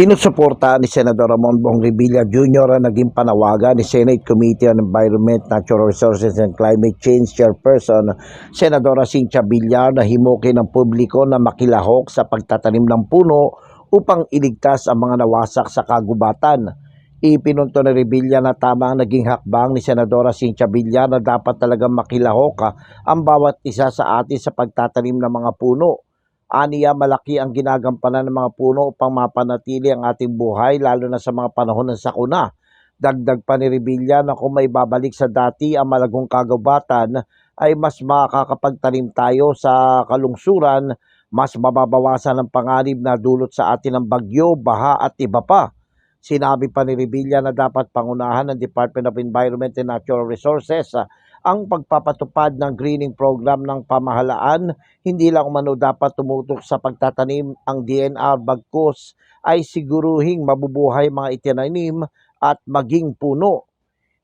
Sinusuporta ni Senador Ramon Bong Revilla Jr. ang naging panawagan ni Senate Committee on Environment, Natural Resources and Climate Change Chairperson Senadora Cynthia Villar na himukin ng publiko na makilahok sa pagtatanim ng puno upang iligtas ang mga nawasak sa kagubatan. Ipinunto ni Revilla na tama ang naging hakbang ni Senadora Cynthia Villar na dapat talagang makilahok ah, ang bawat isa sa atin sa pagtatanim ng mga puno. Aniya malaki ang ginagampanan ng mga puno upang mapanatili ang ating buhay lalo na sa mga panahon ng sakuna. Dagdag pa ni Revilla na kung may babalik sa dati ang malagong kagubatan ay mas makakapagtanim tayo sa kalungsuran, mas mababawasan ang panganib na dulot sa atin ng bagyo, baha at iba pa. Sinabi pa ni Revilla na dapat pangunahan ng Department of Environment and Natural Resources ang pagpapatupad ng greening program ng pamahalaan, hindi lang umano dapat tumutok sa pagtatanim ang DNR bagkus ay siguruhing mabubuhay mga itinanim at maging puno.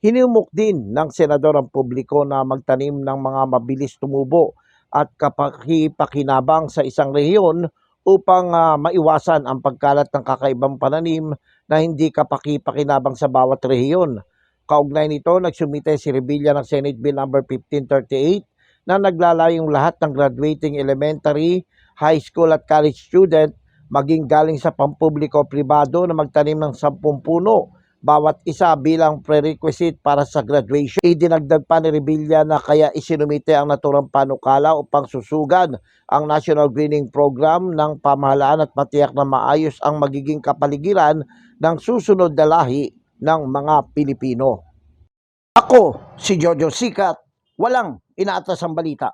Hinimok din ng senador ang publiko na magtanim ng mga mabilis tumubo at kapakipakinabang sa isang rehiyon upang ah, maiwasan ang pagkalat ng kakaibang pananim na hindi kapakipakinabang sa bawat rehiyon. Kaugnay nito, nagsumite si Revilla ng Senate Bill No. 1538 na naglalayong lahat ng graduating elementary, high school at college student maging galing sa pampubliko pribado na magtanim ng 10 puno bawat isa bilang prerequisite para sa graduation. Idinagdag pa ni Revilla na kaya isinumite ang naturang panukala upang susugan ang National Greening Program ng pamahalaan at matiyak na maayos ang magiging kapaligiran ng susunod na lahi ng mga Pilipino. Ako, si Jojo Sikat, walang inaatas ang balita.